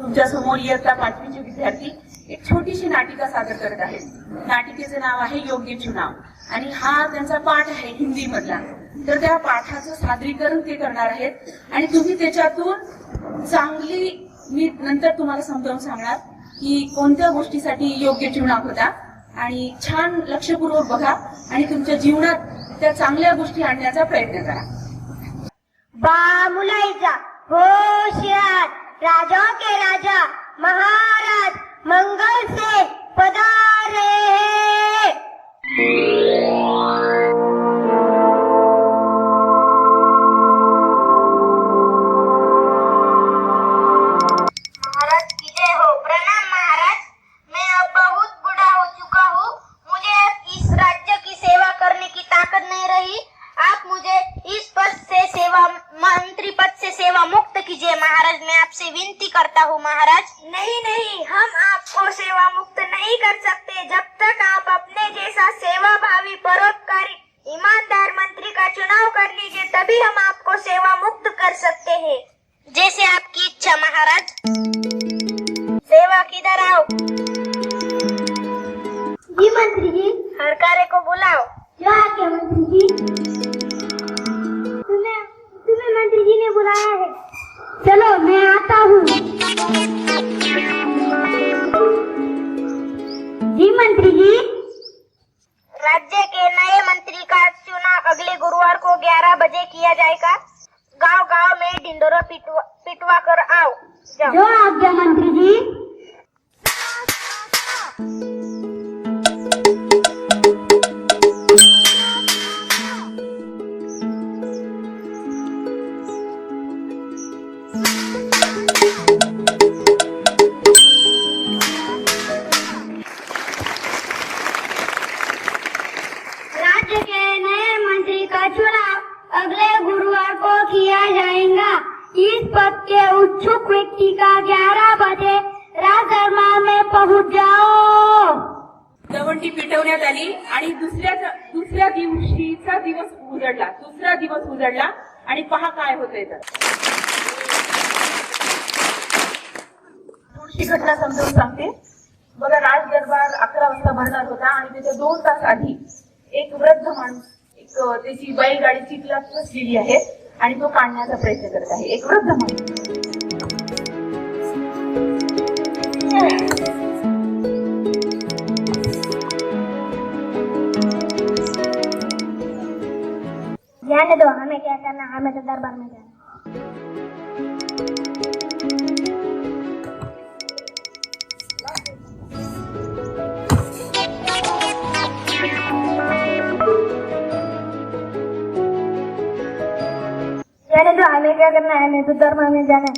तुमच्यासमोर इयत्ता पाचवीचे विद्यार्थी एक छोटीशी नाटिका सादर करत आहेत. नाटिकेचे नाव आहे योग्य चुनाव. आणि हा त्यांचा पाठ आहे हिंदी मधला तर त्या पाठाचं सादरीकरण ते करणार आहेत. आणि तुम्ही त्याच्यातून चांगली मी नंतर तुम्हाला समजावून सांगणार की कोणत्या गोष्टीसाठी योग्य चुनाव होता. आणि छान लक्षपूर्वक बघा आणि तुमच्या जीवनात त्या चांगल्या गोष्टी आणण्याचा प्रयत्न करा. बा मुलाईचा होशियार. राजाओं के राजा महाराज मंगल से करता हूँ महाराज। नहीं नहीं हम आपको सेवा मुक्त नहीं कर सकते। जब तक आप अपने जैसा सेवा भावी परोपकारी ईमानदार मंत्री का चुनाव कर लीजिए तभी हम आपको सेवा मुक्त कर सकते हैं। जैसे आपकी इच्छा महाराज। सेवा किधर आओ? जी मंत्री जी। हर कार्य को बुलाओ। जो आके मंत्री जी। तुम्हें तुम्हें मंत्री जी ने बुलाया है। चलो मैं आता हूँ। मंत्री? जी राज्य के नए मंत्री का चुनाव अगले गुरुवार को 11 बजे किया जाएगा। गाँव गाँव में ढिंडोरा पिटवा पिटवा कर आओ। जो आज्ञा मंत्री जी। इस पद के उत्सुक व्यक्ति का 11 बजे राजदरबार में पहुंच जाओ। दवंडी पेटवण्यात आली आणि दुसऱ्या दुसऱ्या दिवशीचा दिवस उजडला. दुसरा दिवस उजडला आणि पहा काय होतंय तर थोडीशी घटना समजावून सांगते. बघा राज दरबार अकरा वाजता भरणार होता आणि त्याच्या दोन तास आधी एक वृद्ध माणूस एक त्याची बैलगाडी चिखलात फसलेली आहे. आणि तो काढण्याचा प्रयत्न करत आहे. एक वृद्ध म्हणून. ध्यान दो हमें क्या करना हमें तो दरबार में जाना क्या करना है? हमें तो दरबार में जाना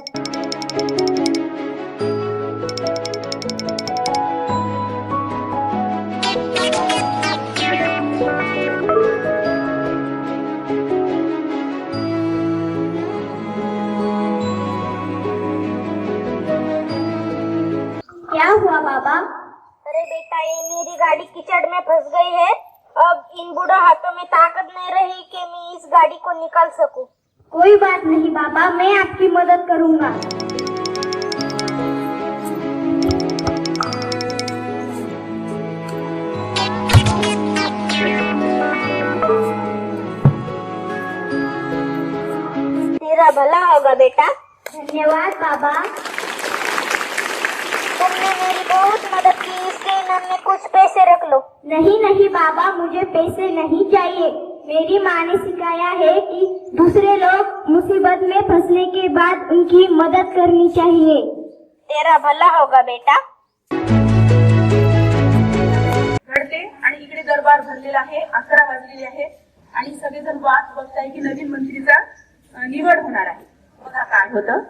क्या हुआ बाबा? अरे बेटा, ये मेरी गाड़ी कीचड़ में फंस गई है। अब इन बूढ़ा हाथों में ताकत नहीं रही कि मैं इस गाड़ी को निकाल सकूँ। कोई बात नहीं, बाबा, मैं आपकी मदद करूँगा। तेरा भला होगा बेटा। धन्यवाद, बाबा। तुमने मेरी बहुत मदद की इसके इनाम में कुछ पैसे रख लो। नहीं नहीं, बाबा, मुझे पैसे नहीं चाहिए। मेरी माँ ने सिखाया है कि दूसरे लोग मुसीबत में फंसने के बाद उनकी मदद करनी चाहिए। तेरा भला होगा बेटा। घडते आणि इकडे दरबार भरलेला आहे अकरा वाजलेले आहे. आणि सगळेजण वाट बघताय की नवीन मंत्रीचा अं, निवड होणार आहे. बघा काय होतं.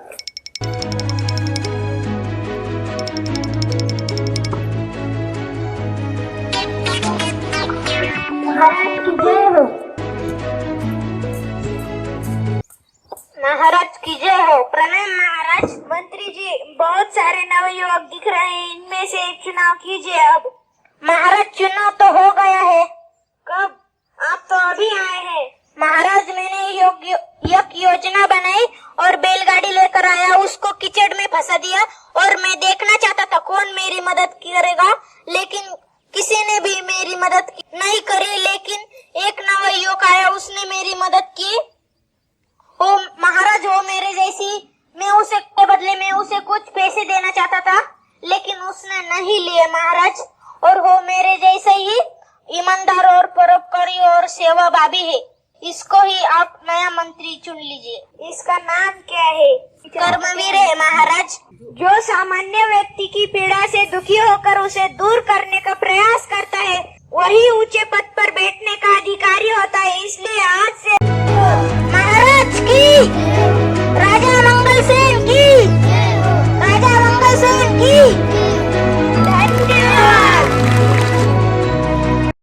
महाराज की जय हो। की जय हो प्रणाम महाराज, मंत्री जी, बहुत सारे नवयुवक दिख रहे हैं, इनमें से एक चुनाव कीजिए अब। महाराज, चुनाव तो हो गया है। कब? आप तो अभी आए हैं। महाराज, मैंने योग्य योजना बनाई और बैलगाड़ी लेकर आया, उसको कीचड़ में फंसा दिया और मैं देखना चाहता था कौन मेरी मदद करेगा, लेकिन किसी ने भी मेरी मदद नहीं करी, लेकिन एक नवयुवक और वो मेरे जैसे ही ईमानदार और परोपकारी और सेवा भाभी है। इसको ही आप नया मंत्री चुन लीजिए। इसका नाम क्या है? कर्मवीर है महाराज। जो सामान्य व्यक्ति की पीड़ा से दुखी होकर उसे दूर करने का प्रयास करता है, वही ऊँचे पद पर बैठने का अधिकारी होता है। इसलिए आज से